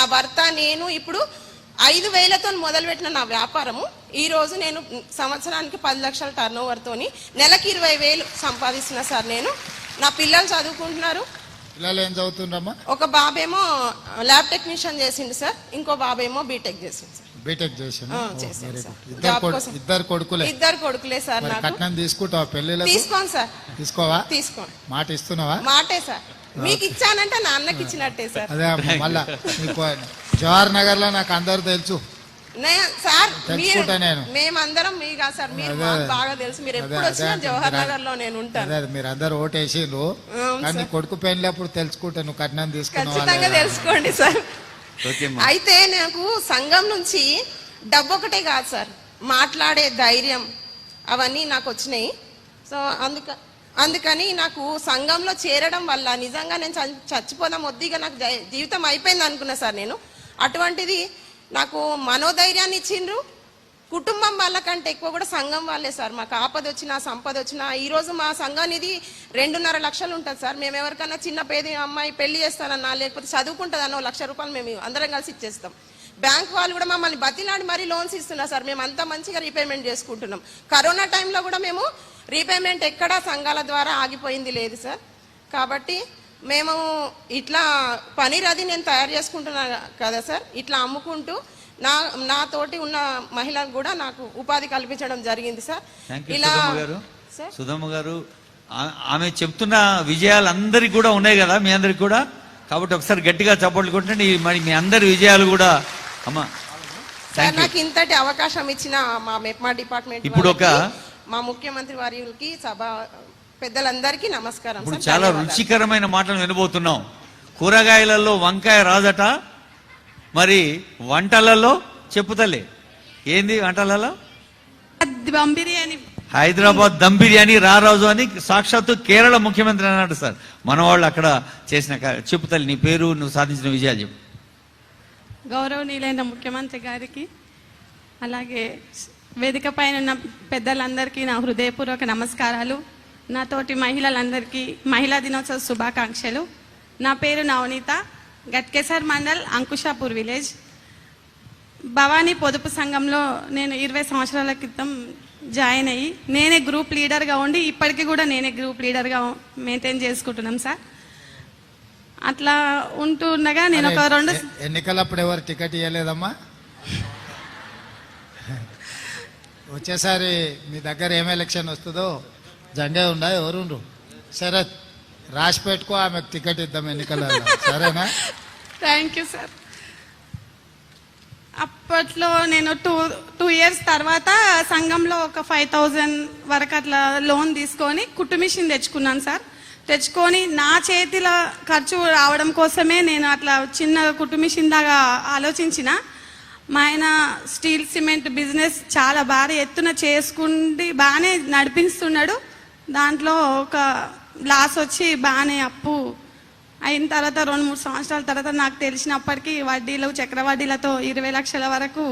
నా భర్త నేను ఇప్పుడు ఐదు వేలతో మొదలుపెట్టిన నా వ్యాపారము. ఈ రోజు నేను సంవత్సరానికి పది లక్షల టర్న్ తోని నెలకి ఇరవై వేలు సంపాదిస్తున్నా సార్ నేను. నా పిల్లలు చదువుకుంటున్నారు. పిల్లలు ఏం చదువుతుండ్రమ్మా? ఒక బాబేమో ల్యాబ్ టెక్నీషియన్ చేసిండు సార్. ఇంకో బాబేమో బీటెక్ చేసిండు సార్. బీటెక్ చేసాను. ఇద్దరు కొడుకులే. ఇద్దరు కొడుకులే సార్ కట్నం తీసుకుంటావా సార్. తీసుకోవా? తీసుకోండి. మాట ఇస్తున్నావా మాటే సార్. మీకు ఇచ్చానంటే నా అన్నకి ఇచ్చినట్టే సార్ అదే మళ్ళా నీకు జవహర్ నగర్లో నాకు అందరు తెలుసు నే- సార్ మీరు. మేమందరం సార్ మీరు మాకు. బాగా తెలుసు మీరు ఎప్పుడు వచ్చినా జవహర్ మీరు- నగర్లో నేను ఉంటాను మీరు అందరు కానీ. కొడుకు పెళ్ళప్పుడు తెలుసుకుంటా నువ్వు కట్నం తీసుకున్నావా లేదా? తెలుసుకోండి సార్ అయితే నాకు సంఘం నుంచి డబ్బు ఒకటే కాదు సార్ మాట్లాడే ధైర్యం అవన్నీ నాకు వచ్చినాయి సో అందుక అందుకని నాకు సంఘంలో చేరడం వల్ల నిజంగా నేను చచ్చిపోదాం వద్దిగా నాకు జీవితం అయిపోయింది అనుకున్నా సార్ నేను. అటువంటిది నాకు మనోధైర్యాన్ని ఇచ్చిండ్రు. కుటుంబం వాళ్ళకంటే ఎక్కువ కూడా సంఘం వాళ్ళే సార్. మాకు ఆపద వచ్చినా సంపద వచ్చినా ఈరోజు మా సంఘానిది రెండున్నర లక్షలు ఉంటుంది సార్. మేము ఎవరికైనా చిన్న పేద అమ్మాయి పెళ్ళి చేస్తానన్నా లేకపోతే చదువుకుంటుందన్న లక్ష రూపాయలు మేము అందరం కలిసి ఇచ్చేస్తాం. బ్యాంక్ వాళ్ళు కూడా మమ్మల్ని బతిలాడి మరీ లోన్స్ ఇస్తున్నారు సార్. మేము అంతా మంచిగా రీపేమెంట్ చేసుకుంటున్నాం. కరోనా టైంలో కూడా మేము రీపేమెంట్ ఎక్కడా సంఘాల ద్వారా ఆగిపోయింది లేదు సార్. కాబట్టి మేము ఇట్లా పనీర్ అది నేను తయారు చేసుకుంటున్నా కదా సార్. ఇట్లా అమ్ముకుంటూ నా నా తోటి ఉన్న మహిళలకు కూడా నాకు ఉపాధి కల్పించడం జరిగింది సార్. యూ సుధమ్మ గారు. ఆమె చెప్తున్న విజయాలు అందరికి కూడా ఉన్నాయి కదా మీ అందరికి కూడా. కాబట్టి ఒకసారి గట్టిగా చప్పట్లు కొట్టండి. మరి మీ అందరి విజయాలు కూడా అమ్మా సార్ నాకు ఇంతటి అవకాశం ఇచ్చిన మా మెప్మా డిపార్ట్మెంట్ ఇప్పుడు ఒక- మా ముఖ్యమంత్రి వారికి సభ పెద్దలందరికీ నమస్కారం. ఇప్పుడు. చాలా. రుచికరమైన మాటలు వినబోతున్నాం. కూరగాయలలో వంకాయ రాజట మరి వంటలలో చెప్పుతలే. ఏంది వంటలలో? దమ్ బిర్యానీ. హైదరాబాద్ దమ్ బిర్యానీ రారాజు అని సాక్షాత్తు కేరళ ముఖ్యమంత్రి అన్నాడు సార్. మన వాళ్ళు అక్కడ చేసిన కా- చెప్పు తల్లి నీ పేరు నువ్వు సాధించిన విజయాలు చెప్పు. గౌరవనీయులైన ముఖ్యమంత్రి గారికి అలాగే వేదిక పైన ఉన్న పెద్దలందరికీ నా హృదయపూర్వక నమస్కారాలు. నాతోటి మహిళలందరికీ మహిళా దినోత్సవ శుభాకాంక్షలు. నా పేరు నవనీత. గట్కేసర్ మండల్ అంకుషాపూర్ విలేజ్. భవానీ పొదుపు సంఘంలో నేను ఇరవై సంవత్సరాల క్రితం జాయిన్ అయ్యి నేనే గ్రూప్ లీడర్గా ఉండి ఇప్పటికీ కూడా నేనే గ్రూప్ లీడర్గా మెయింటైన్ చేసుకుంటున్నాం సార్. అట్లా ఉంటుండగా నేను ఒక రెండు ఎన్నికలప్పుడు ఎవరు టికెట్ ఇవ్వలేదమ్మా వచ్చేసారి మీ దగ్గర ఏం ఎలక్షన్ వస్తుందో జంగే ఉండా ఎవరుండ్రు? శరత్ రాసి పెట్టుకో ఆమెకు టికెట్ ఇద్దాం ఎన్నికలలో. సరేనా? థ్యాంక్ యూ సార్ అప్పట్లో నేను టూ టూ ఇయర్స్ తర్వాత సంఘంలో ఒక ఫైవ్ థౌజండ్ వరకు అట్లా లోన్ తీసుకొని కుట్టు మిషన్ తెచ్చుకున్నాను సార్ తెచ్చుకొని నా చేతిలో ఖర్చు రావడం కోసమే నేను అట్లా చిన్న కుట్టు మిషన్ దాకా ఆలోచించిన. మా ఆయన స్టీల్ సిమెంట్ బిజినెస్ చాలా భారీ ఎత్తున చేసుకుండి బాగానే నడిపిస్తున్నాడు. దాంట్లో ఒక లాస్ వచ్చి బాగానే అప్పు అయిన తర్వాత రెండు మూడు సంవత్సరాల తర్వాత నాకు తెలిసినప్పటికీ వడ్డీలు చక్రవడ్డీలతో ఇరవై లక్షల వరకు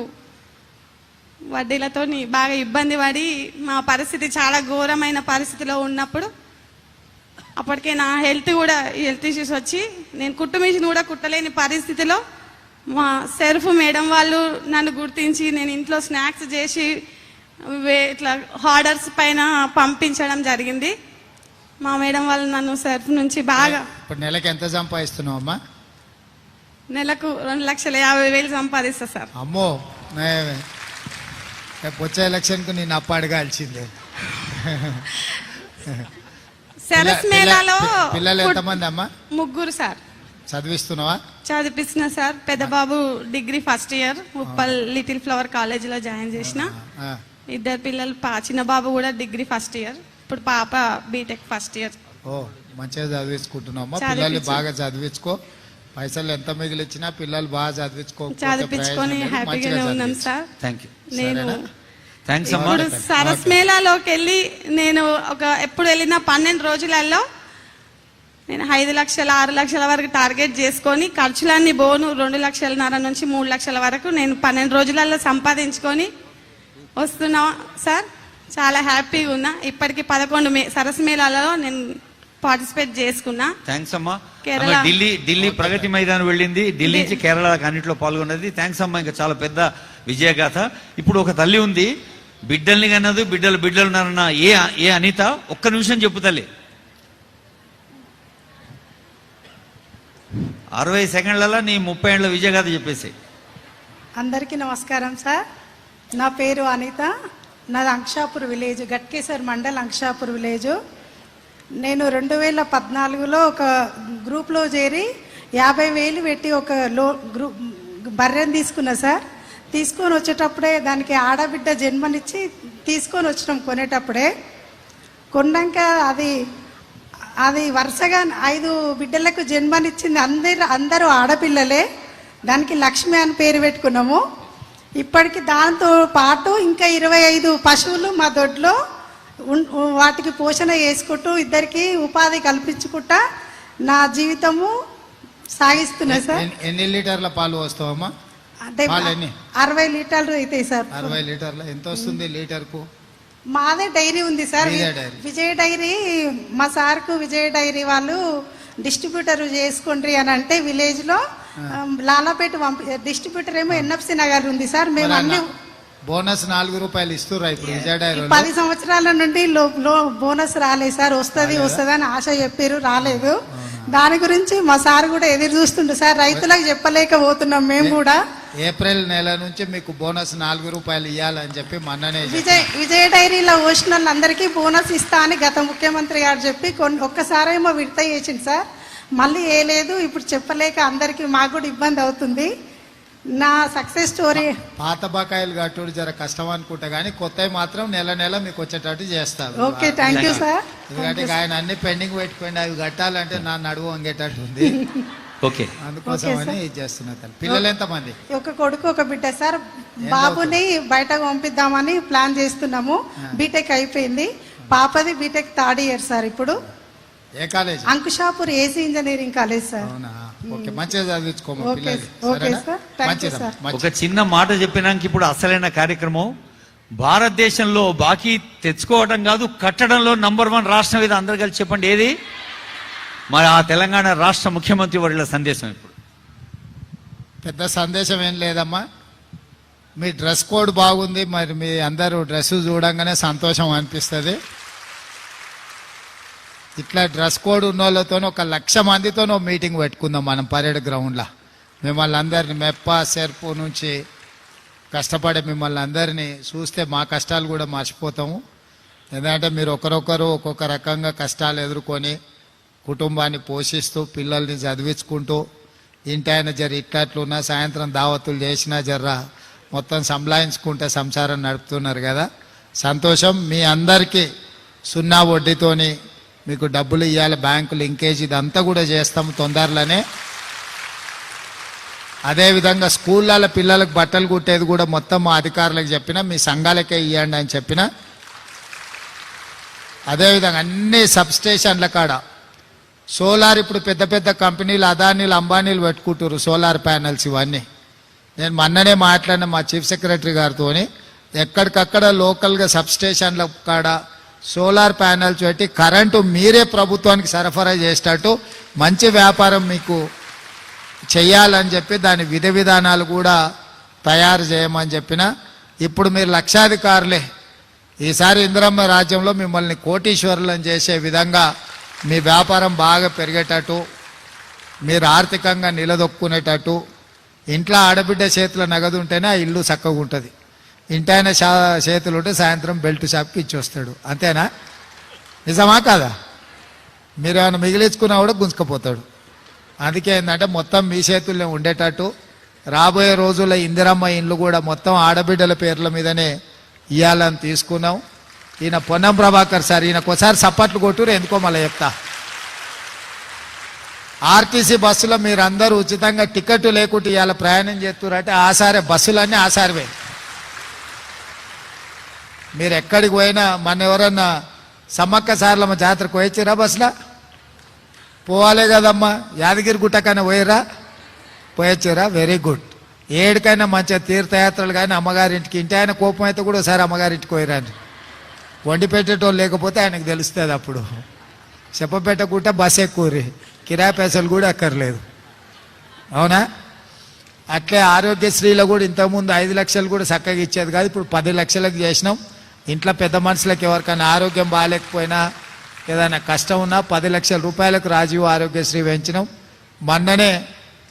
వడ్డీలతో బాగా ఇబ్బంది పడి మా పరిస్థితి చాలా ఘోరమైన పరిస్థితిలో ఉన్నప్పుడు అప్పటికే నా హెల్త్ కూడా హెల్త్ ఇష్యూస్ వచ్చి నేను కుట్టు మిషన్ కూడా కుట్టలేని పరిస్థితిలో మా సెర్ఫ్ మేడం వాళ్ళు నన్ను గుర్తించి నేను ఇంట్లో స్నాక్స్ చేసి ఇట్లా ఆర్డర్స్ పైన పంపించడం జరిగింది. మా మేడం వాళ్ళు నన్ను సెర్ఫ్ నుంచి బాగా ఇప్పుడు నెలకి ఎంత సంపాదిస్తున్నావు అమ్మా? నెలకు రెండు లక్షల యాభై వేలు సంపాదిస్తా సార్. అమ్మో వచ్చే ఎలక్షన్కు నేను అప్పు అడగాల్సిందే. సరస్ మేళాలో పిల్ల- పిల్లలు ఎంతమంది అమ్మా? ముగ్గురు సార్. చదివిస్తున్నావా? చదివిస్తున్నా సార్. పెద్ద బాబు degree first year. Uppal little flower కాలేజీలో జాయిన్ చేసిన. ఇద్దరు పిల్లలు పా చిన్న బాబు కూడా డిగ్రీ ఫస్ట్ ఇయర్. ఇప్పుడు పాప బీటెక్ ఫస్ట్ ఇయర్. ఓ మంచిగా చదివించుకుంటున్నావమ్మా చదివించు. పిల్లల్ని బాగా చదివించుకో. పైసలు ఎంత మిగిలిచ్చినా పిల్లలు బాగా చదివించుకో చదివించుకొని హ్యాపీగానే ఉన్నాం సార్. థ్యాంక్ యూ నేను ఇప్పుడు సరస్ మేళాలోకి వెళ్ళి నేను ఒక ఎప్పుడు వెళ్ళిన పన్నెండు రోజులలో నేను ఐదు లక్షల ఆరు లక్షల వరకు టార్గెట్ చేసుకొని ఖర్చులన్నీ బోను రెండు లక్షలన్నర నుంచి మూడు లక్షల వరకు నేను పన్నెండు రోజులలో సంపాదించుకొని వస్తున్నా. సార్ చాలా హ్యాపీగా ఉన్నా. ఇప్పటికి పదకొండు మే సరస్ మేళాలలో నేను పార్టిసిపేట్ చేసుకున్నా. థ్యాంక్స్ అమ్మా. కేరళ. ఢిల్లీ ఢిల్లీ ప్రగతి మైదానం వెళ్ళింది. ఢిల్లీ నుంచి కేరళ అన్నింటిలో పాల్గొన్నది. థ్యాంక్స్ అమ్మా ఇంకా చాలా పెద్ద విజయగాథ. ఇప్పుడు ఒక తల్లి ఉంది. బిడ్డల్ని కన్నదు బిడ్డలు బిడ్డలు ఉన్నారన్న ఏ ఏ అనిత? ఒక్క నిమిషం చెప్పు తల్లి. అరవై సెకండ్లలో నీ ముప్పై ఏళ్ళ విజయగాథ చెప్పేసి అందరికీ నమస్కారం సార్. నా పేరు అనిత. నాది అంక్షాపూర్ విలేజ్ గట్కేశ్వర్ మండల్ అంక్షాపూర్ విలేజ్. నేను రెండు వేల పద్నాలుగులో ఒక గ్రూప్లో చేరి యాభై వేలు పెట్టి ఒక లో గ్రూప్ బర్రెని తీసుకున్నా సార్. తీసుకొని వచ్చేటప్పుడే దానికి ఆడబిడ్డ జన్మనిచ్చి తీసుకొని వచ్చినాం కొనేటప్పుడే. కొన్నాక అది అది వరుసగా ఐదు బిడ్డలకు జన్మనిచ్చింది అందరు అందరూ ఆడపిల్లలే. దానికి లక్ష్మి అని పేరు పెట్టుకున్నాము. ఇప్పటికి దాంతో పాటు ఇంకా ఇరవై ఐదు పశువులు మా దొడ్లో వాటికి పోషణ చేసుకుంటూ ఇద్దరికి ఉపాధి కల్పించుకుంటా నా జీవితము సాగిస్తున్నా సార్. ఎన్ని- లీటర్ల పాలు వస్తావమ్మా? అరవై లీటర్లు అవుతాయి సార్. అరవై లీటర్ల. ఎంత వస్తుంది లీటర్కు? మాదే డైరీ ఉంది సార్. మీదే డైరీ. విజయ డైరీ మా సార్కు విజయ డైరీ వాళ్ళు డిస్ట్రిబ్యూటర్ చేసుకోండి అని అంటే విలేజ్లో లాలాపేట పంపి డిస్ట్రిబ్యూటర్ ఏమో ఎన్ఎఫ్సి నగర్ ఉంది సార్. మేము మరి అన్ని బోనస్ నాలుగు రూపాయలు ఇస్తుర్రా ఇప్పుడు విజయ ఈ డైరీలో? పది సంవత్సరాల నుండి లో- లో- బోనస్ రాలేదు సార్. వస్తుంది వస్తుంది అని ఆశ చెప్పారు రాలేదు. దాని గురించి మా సార్ కూడా ఎదురు చూస్తుండే సార్. రైతులకు చెప్పలేకపోతున్నాం మేము కూడా. ఏప్రిల్ నెల నుంచి మీకు బోనస్ నాలుగు రూపాయలు ఇవ్వాలని చెప్పి మొన్ననే చెప్పారు. విజయ్ విజయ డైరీలో పోసిన వాళ్ళందరికీ బోనస్ ఇస్తా అని గత ముఖ్యమంత్రి గారు చెప్పి కొన్ని ఒక్కసారేమో విడత చేసింది సార్. మళ్ళీ ఏ లేదు ఇప్పుడు చెప్పలేక అందరికీ మాకు కూడా ఇబ్బంది అవుతుంది. నా సక్సెస్ స్టోరీ పాత బకాయిలు కట్టుడు జర కష్టం అనుకుంటా కానీ కొత్తవి మాత్రం నెల నెల మీకు వచ్చేటట్టు చేస్తారు ఓకే థ్యాంక్ యూ సార్. ఎందుకంటే ఆయన అన్ని పెండింగ్ పెట్టుకోండి అవి కట్టాలంటే నా నడువు వంగేటట్టు ఉంది ఓకే. అందుకోసమని చేస్తున్నా. పిల్లలు ఎంతమంది? ఒక కొడుకు ఒక బిడ్డ. సార్ బాబుని బయటకు పంపిద్దామని ప్లాన్ చేస్తున్నాము. బీటెక్ అయిపోయింది. పాపది బీటెక్ థర్డ్ ఇయర్ సార్ ఇప్పుడు. ఏ college? Ankushapur AC engineering college sir. అవునా? ఓకే మంచిగా చదివించుకోమా. ఒక చిన్న మాట చెప్పినాక ఇప్పుడు అసలైన కార్యక్రమం. భారతదేశంలో బాకీ తెచ్చుకోవడం కాదు కట్టడంలో నంబర్ వన్ రాష్ట్రం ఇది. అందరు కలిసి చెప్పండి. ఏది? మరి ఆ తెలంగాణ రాష్ట్ర ముఖ్యమంత్రి వర్యుల సందేశం ఇప్పుడు. పెద్ద సందేశం ఏం లేదమ్మా. మీ డ్రెస్ కోడ్ బాగుంది మరి మీ అందరూ డ్రెస్ చూడంగానే సంతోషం అనిపిస్తుంది. ఇట్లా డ్రెస్ కోడ్ ఉన్న వాళ్ళతో ఒక లక్ష మందితో మీటింగ్ పెట్టుకుందాం మనం పరేడ్ గ్రౌండ్లో. మిమ్మల్ని అందరిని మెప్ప సెర్పు నుంచి కష్టపడే మిమ్మల్ని అందరినీ చూస్తే మా కష్టాలు కూడా మర్చిపోతాము. ఎందుకంటే మీరు ఒకరొకరు ఒక్కొక్క రకంగా కష్టాలు ఎదుర్కొని కుటుంబాన్ని పోషిస్తూ పిల్లల్ని చదివించుకుంటూ ఇంటాయన జర ఇట్లట్లున్నా సాయంత్రం దావతులు చేసినా జర్ర మొత్తం సంలాయించుకుంటే సంసారం నడుపుతున్నారు కదా. సంతోషం మీ అందరికీ సున్నా వడ్డీతోని మీకు డబ్బులు ఇవ్వాలి బ్యాంకు లింకేజ్ ఇదంతా కూడా చేస్తాము తొందరలోనే. అదేవిధంగా స్కూళ్ళ పిల్లలకు బట్టలు కుట్టేది కూడా మొత్తం మా అధికారులకు చెప్పిన మీ సంఘాలకే ఇవ్వండి అని చెప్పిన. అదేవిధంగా అన్ని సబ్ స్టేషన్ల కాడ సోలార్ ఇప్పుడు పెద్ద పెద్ద కంపెనీలు అదానీలు అంబానీలు పెట్టుకుంటారు సోలార్ ప్యానల్స్ ఇవన్నీ. నేను మొన్ననే మాట్లాడిన మా చీఫ్ సెక్రటరీ గారితో ఎక్కడికక్కడ లోకల్గా సబ్ స్టేషన్ల కాడ సోలార్ ప్యానల్స్ పెట్టి కరెంటు మీరే ప్రభుత్వానికి సరఫరా చేసేటట్టు మంచి వ్యాపారం మీకు చెయ్యాలని చెప్పి దాని విధి విధానాలు కూడా తయారు చేయమని చెప్పిన. ఇప్పుడు మీరు లక్షాధికారులే. ఈసారి ఇందిరమ్మ రాజ్యంలో మిమ్మల్ని కోటీశ్వరులను చేసే విధంగా మీ వ్యాపారం బాగా పెరిగేటట్టు మీరు ఆర్థికంగా నిలదొక్కునేటట్టు ఇంట్లో ఆడబిడ్డ చేతుల నగదు ఉంటేనే ఆ ఇల్లు చక్కగా ఉంటుంది. ఇంటైన చేతులు ఉంటే సాయంత్రం బెల్ట్ షాప్కి ఇచ్చి వస్తాడు అంతేనా? నిజమా కాదా? మీరు ఏమైనా మిగిలించుకున్నా కూడా గుంజుకపోతాడు. అందుకే ఏంటంటే మొత్తం మీ చేతుల్లో ఉండేటట్టు రాబోయే రోజుల్లో ఇందిరమ్మ ఇండ్లు కూడా మొత్తం ఆడబిడ్డల పేర్ల మీదనే ఇవ్వాలని తీసుకున్నాం. ఈయన పొన్నం ప్రభాకర్ సార్ ఈయనకు ఒకసారి సప్పట్లు కొట్టురు ఎందుకో మళ్ళీ చెప్తా. ఆర్టీసీ బస్సులో మీరందరూ ఉచితంగా టికెట్ లేకుండా ఇవాళ ప్రయాణం చేస్తున్నారంటే ఆసారే బస్సులన్నీ ఆసారివే మీరు ఎక్కడికి పోయినా మన ఎవరన్నా సమ్మక్క సార్లమ్మ జాతరకు పోయిచ్చిరా బస్సులో? పోవాలే కదమ్మా యాదగిరి గుట్టకైనా పోయిరా పోయొచ్చారా వెరీ గుడ్ ఏడికైనా మంచిగా తీర్థయాత్రలు కానీ అమ్మగారింటికి ఇంటి ఆయన కోపం అయితే కూడా ఒకసారి అమ్మగారింటికి పోయిరాని వండి పెట్టేటోళ్ళు లేకపోతే ఆయనకు తెలుస్తుంది అప్పుడు. చెప్పపెట్టకుంటే బస్ ఎక్కువరి కిరాయి పైసలు కూడా అక్కర్లేదు. అవునా? అట్లే ఆరోగ్యశ్రీలో కూడా ఇంతకుముందు ఐదు లక్షలు కూడా చక్కగా ఇచ్చేది కాదు ఇప్పుడు పది లక్షలకు చేసినాం. ఇంట్లో పెద్ద మనుషులకు ఎవరికైనా ఆరోగ్యం బాగాలేకపోయినా ఏదైనా కష్టం ఉన్నా పది లక్షల రూపాయలకు రాజీవ్ ఆరోగ్యశ్రీ పెంచినాం. మొన్ననే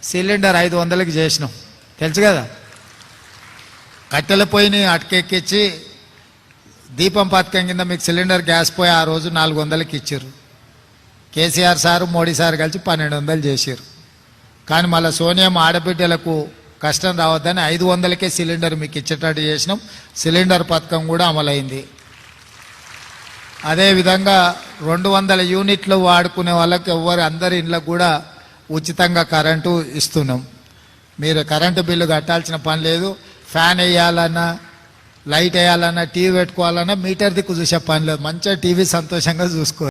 సిలిండర్ ఐదు వందలకి చేసినాం. తెలుసు కదా? కట్టెల పొయ్యిని అటకెక్కించి దీపం పథకం కింద మీకు సిలిండర్ గ్యాస్ పోయి ఆ రోజు నాలుగు వందలకి ఇచ్చారు. కేసీఆర్ సారు మోడీ సార్ కలిసి పన్నెండు వందలు చేశారు. కానీ మళ్ళీ సోనియం ఆడబిడ్డలకు కష్టం రావద్దని ఐదు వందలకే సిలిండర్ మీకు ఇచ్చేటట్టు చేసినాం. సిలిండర్ పథకం కూడా అమలైంది. అదేవిధంగా రెండు వందల యూనిట్లు వాడుకునే వాళ్ళకి ఎవరు అందరి ఇళ్ళకు కూడా ఉచితంగా కరెంటు ఇస్తున్నాం. మీరు కరెంటు బిల్లు కట్టాల్సిన పని లేదు. ఫ్యాన్ వేయాలన్నా లైట్ వేయాలన్నా టీవీ పెట్టుకోవాలన్నా మీటర్ దిక్కు చూసే పని లేదు. మంచిగా టీవీ సంతోషంగా చూసుకో